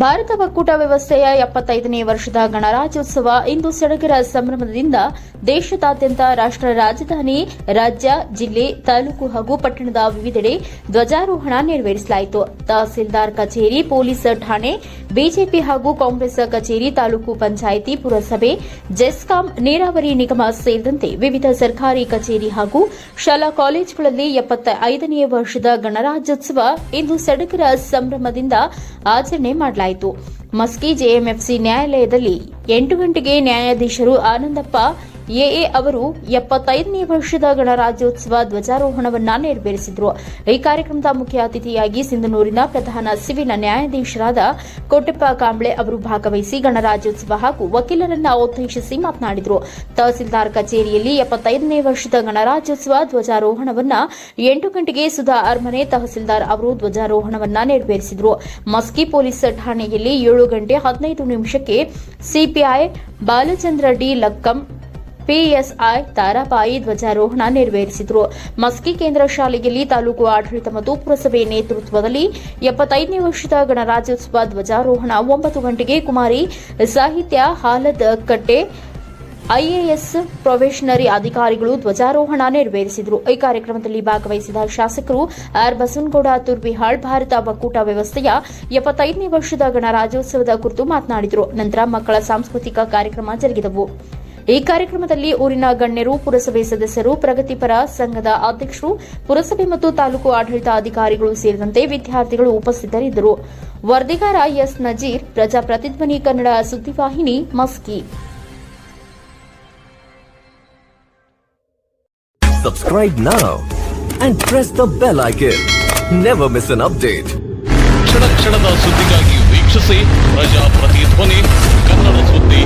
ಭಾರತ ಒಕ್ಕೂಟ ವ್ಯವಸ್ಥೆಯ ಎಪ್ಪತ್ತೈದನೇ ವರ್ಷದ ಗಣರಾಜ್ಯೋತ್ಸವ ಇಂದು ಸಡಗರ ಸಂಭ್ರಮದಿಂದ ದೇಶದಾದ್ಯಂತ ರಾಷ್ಟ್ರ ರಾಜಧಾನಿ, ರಾಜ್ಯ, ಜಿಲ್ಲೆ, ತಾಲೂಕು ಹಾಗೂ ಪಟ್ಟಣದ ವಿವಿಧೆಡೆ ಧ್ವಜಾರೋಹಣ ನೆರವೇರಿಸಲಾಯಿತು. ತಹಸೀಲ್ದಾರ್ ಕಚೇರಿ, ಪೊಲೀಸ್ ಠಾಣೆ, ಬಿಜೆಪಿ ಹಾಗೂ ಕಾಂಗ್ರೆಸ್ ಕಚೇರಿ, ತಾಲೂಕು ಪಂಚಾಯಿತಿ, ಪುರಸಭೆ, ಜೆಸ್ಕಾಂ, ನೀರಾವರಿ ನಿಗಮ ಸೇರಿದಂತೆ ವಿವಿಧ ಸರ್ಕಾರಿ ಕಚೇರಿ ಹಾಗೂ ಶಾಲಾ ಕಾಲೇಜುಗಳಲ್ಲಿ ಎಪ್ಪತ್ತ ಐದನೇ ವರ್ಷದ ಗಣರಾಜ್ಯೋತ್ಸವ ಇಂದು ಸಡಗರ ಸಂಭ್ರಮದಿಂದ ಆಚರಣೆ ಮಾಡಲಾಯಿತು. ಮಸ್ಕಿ ಜೆಎಂಎಫ್ಸಿ ನ್ಯಾಯಾಲಯದಲ್ಲಿ ಎಂಟು ಗಂಟೆಗೆ ನ್ಯಾಯಾಧೀಶರು ಆನಂದಪ್ಪ ಎಎ ಅವರು ಎಪ್ಪತ್ತೈದನೇ ವರ್ಷದ ಗಣರಾಜ್ಯೋತ್ಸವ ಧ್ವಜಾರೋಹಣವನ್ನ ನೆರವೇರಿಸಿದರು. ಈ ಕಾರ್ಯಕ್ರಮದ ಮುಖ್ಯ ಅತಿಥಿಯಾಗಿ ಸಿಂಧನೂರಿನ ಪ್ರಧಾನ ಸಿವಿಲ್ ನ್ಯಾಯಾಧೀಶರಾದ ಕೊಟ್ಟಪ್ಪ ಕಾಂಬ್ಳೆ ಅವರು ಭಾಗವಹಿಸಿ ಗಣರಾಜ್ಯೋತ್ಸವ ಹಾಗೂ ವಕೀಲರನ್ನ ಉದ್ದೇಶಿಸಿ ಮಾತನಾಡಿದರು. ತಹಸೀಲ್ದಾರ್ ಕಚೇರಿಯಲ್ಲಿ ಎಪ್ಪತ್ತೈದನೇ ವರ್ಷದ ಗಣರಾಜ್ಯೋತ್ಸವ ಧ್ವಜಾರೋಹಣವನ್ನ ಎಂಟು ಗಂಟೆಗೆ ಸುಧಾ ಅರಮನೆ ತಹಸೀಲ್ದಾರ್ ಅವರು ಧ್ವಜಾರೋಹಣವನ್ನ ನೆರವೇರಿಸಿದರು. ಮಸ್ಕಿ ಪೊಲೀಸ್ ಠಾಣೆಯಲ್ಲಿ ಏಳು ಗಂಟೆ ಹದಿನೈದು ನಿಮಿಷಕ್ಕೆ CPI Balachandra D Lakkam PSI Tarabai ಧ್ವಜಾರೋಹಣ ನೆರವೇರಿಸಿದರು. ಮಸ್ಕಿ ಕೇಂದ್ರ ಶಾಲೆಯಲ್ಲಿ ತಾಲೂಕು ಆಡಳಿತ ಮತ್ತು ಪುರಸಭೆ ನೇತೃತ್ವದಲ್ಲಿ ಎಪ್ಪತ್ತೈದನೇ ವರ್ಷದ ಗಣರಾಜ್ಯೋತ್ಸವ ಧ್ವಜಾರೋಹಣ ಒಂಬತ್ತು ಗಂಟೆಗೆ ಕುಮಾರಿ ಸಾಹಿತ್ಯ ಹಾಲದ ಕಟ್ಟೆ ಐಎಎಸ್ ಪ್ರೊಬೇಷನರಿ ಅಧಿಕಾರಿಗಳು ಧ್ವಜಾರೋಹಣ ನೆರವೇರಿಸಿದರು. ಈ ಕಾರ್ಯಕ್ರಮದಲ್ಲಿ ಭಾಗವಹಿಸಿದ ಶಾಸಕರು ಆರ್ ಬಸವನಗೌಡ ತುರ್ಬಿಹಾಳ್, ಭಾರತ ಒಕ್ಕೂಟ ವ್ಯವಸ್ಥೆಯ ಎಪ್ಪತ್ತೈದನೇ ವರ್ಷದ ಗಣರಾಜ್ಯೋತ್ಸವದ ಕುರಿತು ಮಾತನಾಡಿದರು. ನಂತರ ಮಕ್ಕಳ ಸಾಂಸ್ಕೃತಿಕ ಕಾರ್ಯಕ್ರಮ ಜರುಗಿದವು. ಈ ಕಾರ್ಯಕ್ರಮದಲ್ಲಿ ಊರಿನ ಗಣ್ಯರು ಪುರಸಭೆ ಸದಸ್ಯರು ಪ್ರಗತಿಪರ ಸಂಘದ ಅಧ್ಯಕ್ಷರು ಪುರಸಭೆ ಮತ್ತು ತಾಲೂಕು ಆಡಳಿತ ಅಧಿಕಾರಿಗಳು ಸೇರಿದಂತೆ ವಿದ್ಯಾರ್ಥಿಗಳು ಉಪಸ್ಥಿತರಿದ್ದರು ವರದಿಗಾರ S Nazeer Prajapratidhwani Kannada ಸುದ್ದಿವಾಹಿನಿ Maski Subscribe now and press the bell icon. Never miss an update. ಕ್ಷಣ ಕ್ಷಣದ ಸುದ್ದಿಗಾಗಿ ವೀಕ್ಷಿಸಿ ಪ್ರಜಾಪ್ರತಿಧ್ವನಿ ಕನ್ನಡ ಸುದ್ದಿ